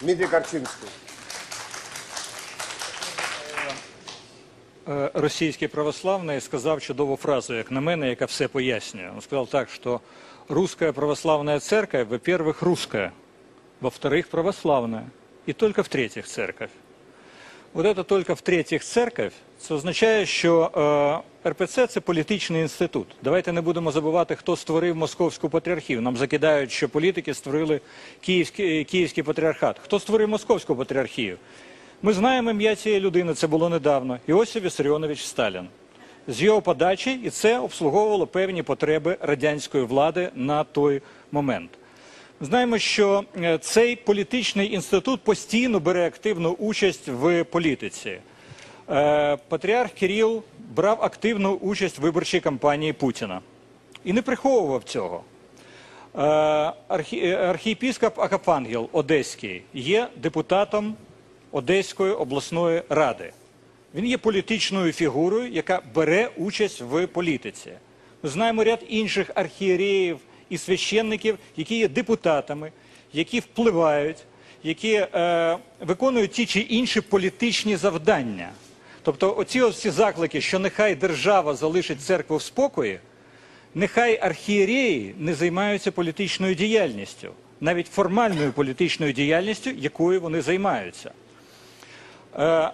Дмитрий Корчинский. Е, Російський православний сказав чудову фразу, як на мене, яка все пояснює. Він сказав так, що русская православная церковь, во-первых, русская, во-вторых, православная, і тільки в-третьих, церковь. Вот это только в-третіх церковь, це означає, що е, РПЦ це політичний інститут. Давайте не будемо забувати, хто створив московську патріархію. Нам закидають, що політики створили київський, київський патріархат. Хто створив московську патріархію? Ми знаємо ім'я цієї людини, це було недавно. Іосиф Вісаріонович Сталін. З його подачі, і це обслуговувало певні потреби радянської влади на той момент. Знаємо, що е, цей політичний інститут постійно бере активну участь в політиці. Е, Патріарх Кирил брав активну участь в виборчій кампанії Путіна і не приховував цього. Е, архі- Архієпіскоп Акапангел Одеський є депутатом Одеської обласної ради. Він є політичною фігурою, яка бере участь в політиці. Ми знаємо ряд інших архієреїв і священників, які є депутатами, які впливають, які е, виконують ті чи інші політичні завдання. Тобто, оці всі заклики, що нехай держава залишить церкву в спокої, нехай архієреї не займаються політичною діяльністю, навіть формальною політичною діяльністю, якою вони займаються. Е,